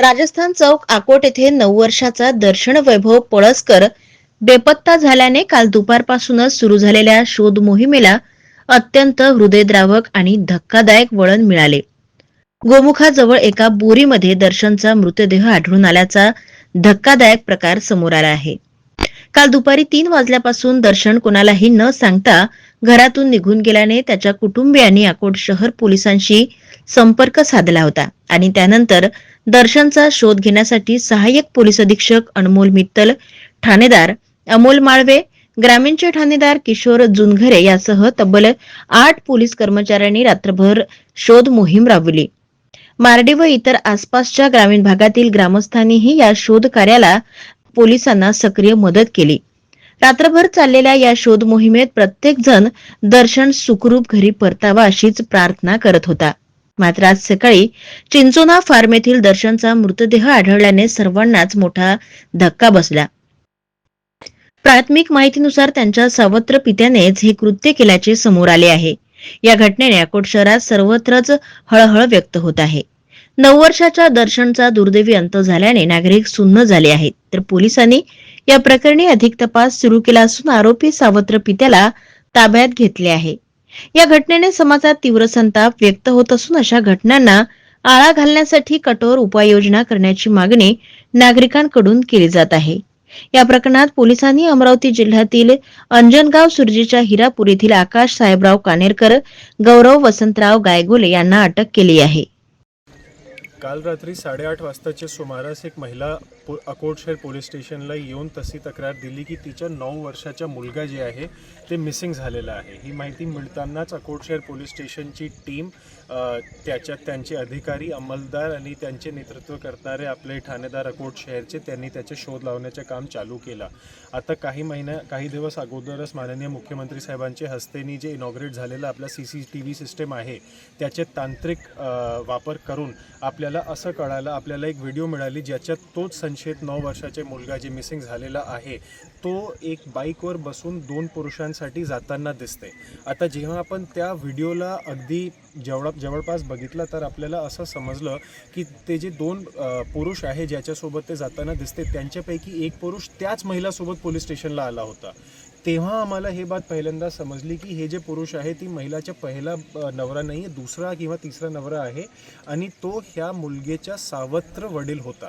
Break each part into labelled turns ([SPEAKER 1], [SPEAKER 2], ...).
[SPEAKER 1] राजस्थान चौक आकोट येथे नऊ वर्षाचा दर्शन वैभव पळसकर बेपत्ता झाल्याने काल दुपारपासूनच सुरू झालेल्या शोध मोहिमेला अत्यंत हृदयद्रावक आणि धक्कादायक वळण मिळाले. गोमुखाजवळ एका बोरीमध्ये दर्शनचा मृतदेह आढळून आल्याचा धक्कादायक प्रकार समोर आला आहे. काल दुपारी तीन वाजल्यापासून दर्शन कोणालाही न सांगता घरातून निघून गेल्याने त्याच्या कुटुंबियांनी अकोट शहर पोलिसांशी संपर्क साधला होता. आणि त्यानंतर दर्शनचा शोध घेण्यासाठी सहाय्यक पोलीस अधीक्षक अनमोल मित्तल ठाणेदार अमोल माळवे ग्रामीणचे ठाणेदार किशोर जुनघरे यासह तब्बल आठ पोलीस कर्मचाऱ्यांनी रात्रभर शोध मोहीम राबवली. मार्डी व इतर आसपासच्या ग्रामीण भागातील ग्रामस्थांनीही या शोध कार्याला पोलिसांना सक्रिय मदत केली. रात्रभर चाललेल्या या शोध मोहिमेत प्रत्येक जण दर्शन सुखरूप घरी परतावा अशीच प्रार्थना करत होता. मात्र आज सकाळी चिंचोना फार्म येथील दर्शनचा मृतदेह आढळल्याने सर्वांनाच मोठा धक्का बसला. प्राथमिक माहितीनुसार त्यांच्या सावत्र पित्यानेच हे कृत्य केल्याचे समोर आले आहे. या घटनेने अकोट शहरात सर्वत्रच हळहळ व्यक्त होत आहे. नऊ वर्षाच्या दर्शनचा दुर्दैवी अंत झाल्याने नागरिक सुन्न झाले आहेत. तर पोलिसांनी या प्रकरणी अधिक तपास सुरू केला असून आरोपी सावत्र पित्याला ताब्यात घेतले आहे. या घटनेने समाजात तीव्र संताप व्यक्त होत असून अशा घटनांना आळा घालण्यासाठी कठोर उपाययोजना करण्याची मागणी नागरिकांकडून केली जात आहे. या प्रकरणात पोलिसांनी अमरावती जिल्ह्यातील अंजनगाव सुरजीच्या हिरापूर येथील आकाश साहेबराव कानेरकर गौरव वसंतराव गायगोले यांना अटक केली आहे.
[SPEAKER 2] काल रात्री साडेआठ वाजताच्या सुमारास एक महिला पो अकोटशेर पोलीस स्टेशनला येऊन तशी तक्रार दिली की तिच्या नऊ वर्षाचा मुलगा जे आहे ते मिसिंग झालेला आहे. ही माहिती मिळतानाच अकोटशेर पोलीस स्टेशनची टीम त्याच्यात त्यांचे अधिकारी अंमलदार आणि त्यांचे नेतृत्व करणारे आपले ठाणेदार अकोट शहरचे त्यांनी त्याचे शोध लावण्याचे काम चालू केलं. आता काही महिन्या काही दिवस अगोदरच माननीय मुख्यमंत्री साहेबांचे हस्तेनी जे इनॉग्रेट झालेलं आपला C C T V system आहे त्याचे तांत्रिक वापर करून आपल्या आपल्याला असं कळालं आपल्याला एक व्हिडिओ मिळाली ज्याच्यात तोच संशयित नऊ वर्षाचे मुलगा जे मिसिंग झालेला आहे तो एक बाईकवर बसून दोन पुरुषांसाठी जाताना दिसते. आता जेव्हा आपण त्या व्हिडिओला अगदी जेवढा जवळपास बघितलं तर आपल्याला असं समजलं की ते जे दोन पुरुष आहे ज्याच्यासोबत ते जाताना दिसते त्यांच्यापैकी एक पुरुष त्याच महिलासोबत पोलीस स्टेशनला आला होता. तेव्हा आम्हाला हे बात पहिल्यांदा समजली की हे जे पुरुष आहे ती महिलाच्या पहिला नवरा नाही आहे दुसरा किंवा तिसरा नवरा आहे आणि तो ह्या मुलगेच्या सावत्र वडील होता.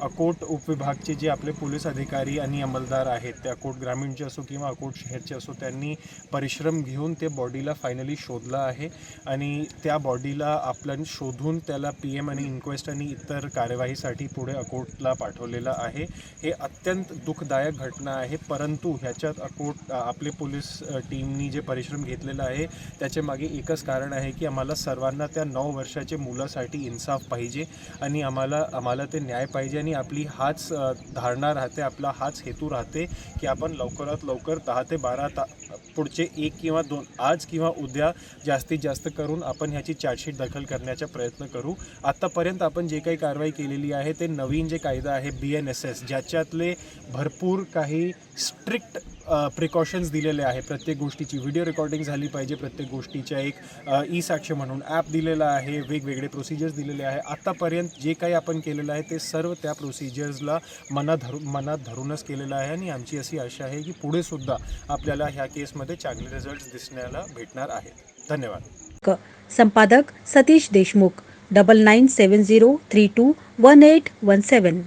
[SPEAKER 2] अकोट उपविभागचे जे आपले पोलीस अधिकारी आणि अंमलदार आहेत ते अकोट ग्रामीणचे असो किंवा अकोट शहरचे असो त्यांनी परिश्रम घेऊन ते बॉडीला फायनली शोधला आहे आणि त्या बॉडीला आपण शोधून त्याला पी एम आणि इन्क्वेस्ट आणि इतर कार्यवाहीसाठी पुढे अकोटला पाठवलेलं आहे. हे अत्यंत दुःखदायक घटना आहे. परंतु ह्याच्यात अकोट आपले पोलीस टीमनी जे परिश्रम घेतलेला आहे त्याच्यामागे एकच कारण आहे की आम्हाला सर्वांना त्या नऊ वर्षाच्या मुलासाठी इन्साफ पाहिजे आणि आम्हाला आम्हाला ते न्याय पाहिजे आणि आपली हाच धारणा राहते आपला हाच हेतू राहते की आपण लवकरात लवकर दहा ते बारा ता पुढचे एक किंवा दोन आज किंवा उद्या जास्तीत जास्त करून आपण ह्याची चार्जशीट दाखल करण्याचा प्रयत्न करू. आत्तापर्यंत आपण जे काही कारवाई केलेली आहे ते नवीन जे कायदा आहे बी एन एस एस ज्याच्यातले भरपूर काही स्ट्रिक्ट प्रिकॉशन्स दिलेले आहे प्रत्येक गोष्टीची व्हिडिओ रेकॉर्डिंग झाली पाहिजे. प्रत्येक गोष्टीच्या एक ई साक्ष म्हणून ॲप दिलेला आहे. वेगवेगळे प्रोसिजर्स दिलेले आहे आत्तापर्यंत जे काही आपण केलेलं आहे ते सर्व त्या प्रोसिजर्सला मनात धरून मनात धरूनच केलेलं आहे. आणि आमची अशी आशा आहे की पुढे सुद्धा आपल्याला ह्या केसमध्ये चांगले रिझल्ट दिसण्याला भेटणार आहेत. धन्यवाद.
[SPEAKER 3] क संपादक Satish Deshmukh double nine seven zero three two one eight one seven